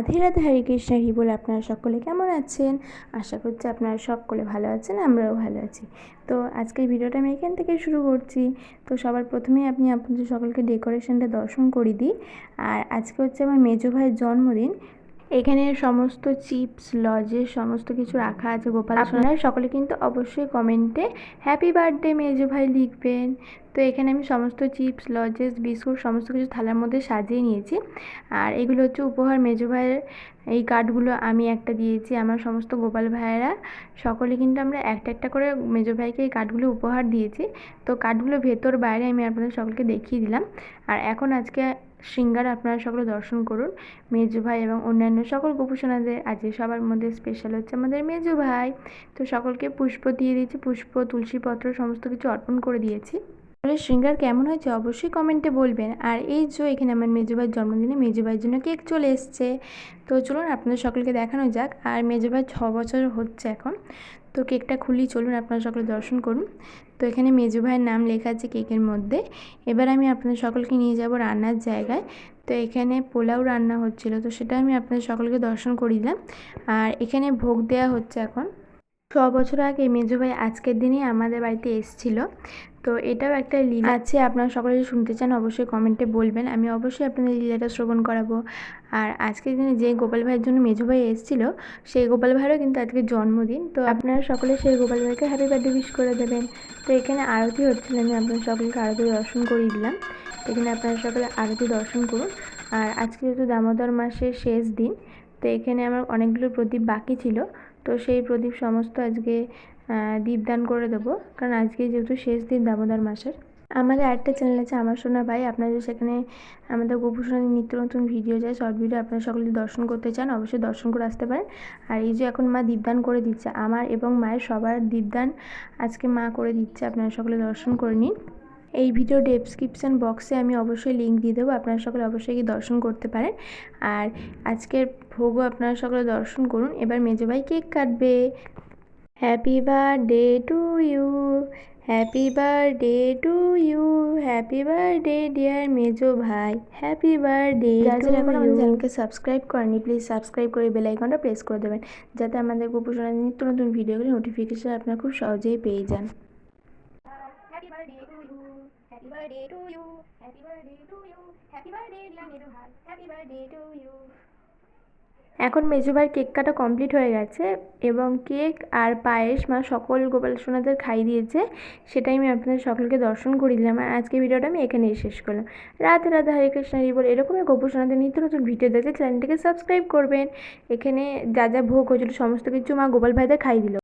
রাধে রাধে হরে কৃষ্ণ বলে। আপনারা সকলে কেমন আছেন? আশা করছি আপনারা সকলে ভালো আছেন, আমরাও ভালো আছি। তো আজকের ভিডিওটা আমি এখান থেকে শুরু করছি। তো সবার প্রথমেই আপনি আপনাদের সকলকে ডেকোরেশনটা দর্শন করে দিই। আর আজকে হচ্ছে আমার মেজো ভাইয়ের জন্মদিন। এখানে সমস্ত চিপস লজেস সমস্ত কিছু রাখা আছে গোপাল আপনারা সকলে কিন্তু অবশ্যই কমেন্টে হ্যাপি বার্থডে মেজো ভাই লিখবেন। তো এখানে আমি সমস্ত চিপস লজেস বিস্কুট সমস্ত কিছু থালার মধ্যে সাজিয়ে নিয়েছি। আর এগুলো হচ্ছে উপহার মেজো ভাইয়ের এই কার্ডগুলো আমি একটা দিয়েছি আমার সমস্ত গোপাল ভাইয়েরা। সকলে কিন্তু আমরা একটা একটা করে মেজো ভাইকে এই কার্ডগুলো উপহার দিয়েছি। তো কার্ডগুলো ভেতর বাইরে আমি আপনাদের সকলকে দেখিয়ে দিলাম। আর এখন আজকে সিঙ্গার আপনারা সকলে দর্শন করুন। মেজু ভাই এবং অন্যান্য সকল গোপুসোনাদের আজকে সবার মধ্যে স্পেশাল হচ্ছে আমাদের মেজু ভাই। তো সকলকে পুষ্প দিয়ে দিয়েছি, পুষ্প, তুলসী পত্র, সমস্ত কিছু অর্পণ করে দিয়েছি। তাহলে শৃঙ্গার কেমন হয়েছে অবশ্যই কমেন্টে বলবেন। আর এই যে এখানে আমার মেজোভাইয়ের জন্মদিনে মেজোভাইয়ের জন্য কেক চলে এসছে। তো চলুন আপনাদের সকলকে দেখানো যাক। আর মেজোভাই ছ বছর হচ্ছে এখন। তো কেকটা খুলি, চলুন আপনারা সকলে দর্শন করুন। তো এখানে মেজো ভাইয়ের নাম লেখা আছে কেকের মধ্যে। এবার আমি আপনাদের সকলকে নিয়ে যাব রান্নার জায়গায়। তো এখানে পোলাও রান্না হচ্ছিল, তো সেটা আমি আপনাদের সকলকে দর্শন করিলাম। আর এখানে ভোগ দেওয়া হচ্ছে এখন। ছ বছর আগে মেজো ভাই আজকের দিনেই আমাদের বাড়িতে এসেছিল। তো এটাও একটা লীলা আছে, আপনারা সকলে যদি শুনতে চান অবশ্যই কমেন্টে বলবেন। আমি অবশ্যই আপনাদের লীলাটা শ্রবণ করাবো। আর আজকের দিনে যে গোপাল ভাইয়ের জন্য মেজো ভাই এসেছিল, সেই গোপাল ভাইয়েরও কিন্তু আজকে জন্মদিন। তো আপনারা সকলে সেই গোপাল ভাইকে হ্যাপি বার্থডে উইশ করে দেবেন। তো এখানে আরতি হচ্ছিল, আমি আপনাদের সকলকে আরতি দর্শন করিয়ে দিলাম। এখানে আপনারা সকলে আরতি দর্শন করুন। আর আজকে যেহেতু দামোদর মাসের শেষ দিন, তো এখানে আমার অনেকগুলো প্রদীপ বাকি ছিল। তো সেই প্রদীপ সমস্ত আজকে দীপদান করে দেবো। কারণ আজকে যেহেতু শেষ দিন দামোদর মাসের। আমাদের আরেকটা চ্যানেল আছে আমার সোনা ভাই। আপনারা সেখানে আমাদের গোপু নিত্য নতুন ভিডিও যায় শর্ট ভিডিও আপনারা সকলে দর্শন করতে চান, অবশ্যই দর্শন করে আসতে পারেন। আর এই যে এখন মা দীপদান করে দিচ্ছে, আমার এবং মায়ের সবার দীপদান আজকে মা করে দিচ্ছে, আপনারা সকলে দর্শন করে নিন। এই ভিডিও ডেসক্রিপশান বক্সে আমি অবশ্যই লিঙ্ক দিয়ে দেবো। আপনারা সকলে অবশ্যই গিয়ে দর্শন করতে পারেন। আর আজকের ভোগও আপনারা সকলে দর্শন করুন। এবার মেজো ভাই কেক কাটবে। Happy birthday to you happy birthday to you happy birthday dear মেজো ভাই হ্যাপি বার্থডে যারা এখন আমাদের চ্যানেলকে সাবস্ক্রাইব করেনি প্লিজ সাবস্ক্রাইব করে বেল আইকনটা প্রেস করে দেবেন। যাতে আমাদের গোপুসোনার নিত্য নতুন ভিডিওগুলি নোটিফিকেশন আপনারা খুব সহজেই পেয়ে যান Happy birthday to you. Happy birthday to you. Happy birthday to you. Happy birthday, dear. Happy birthday to you. এখন মেজোবার কেক কাটা কমপ্লিট হয়ে গেছে এবং কেক আর পায়েস মা সকল গোপাল সোনাদের খাই দিয়েছে সেটাই আমি আপনাদের সকলকে দর্শন করে দিলাম আর আজকে ভিডিওটা আমি এখানেই শেষ করলাম রাধে রাধে, হরে কৃষ্ণ বল এরকমই গোপাল সোনাদের নিত্য নতুন ভিডিও দেখতে চ্যানেলটিকে সাবস্ক্রাইব করবেন এখানে যা যা ভোগ হয়েছিল, সমস্ত কিছু মা গোপাল ভাইদের খাই দিল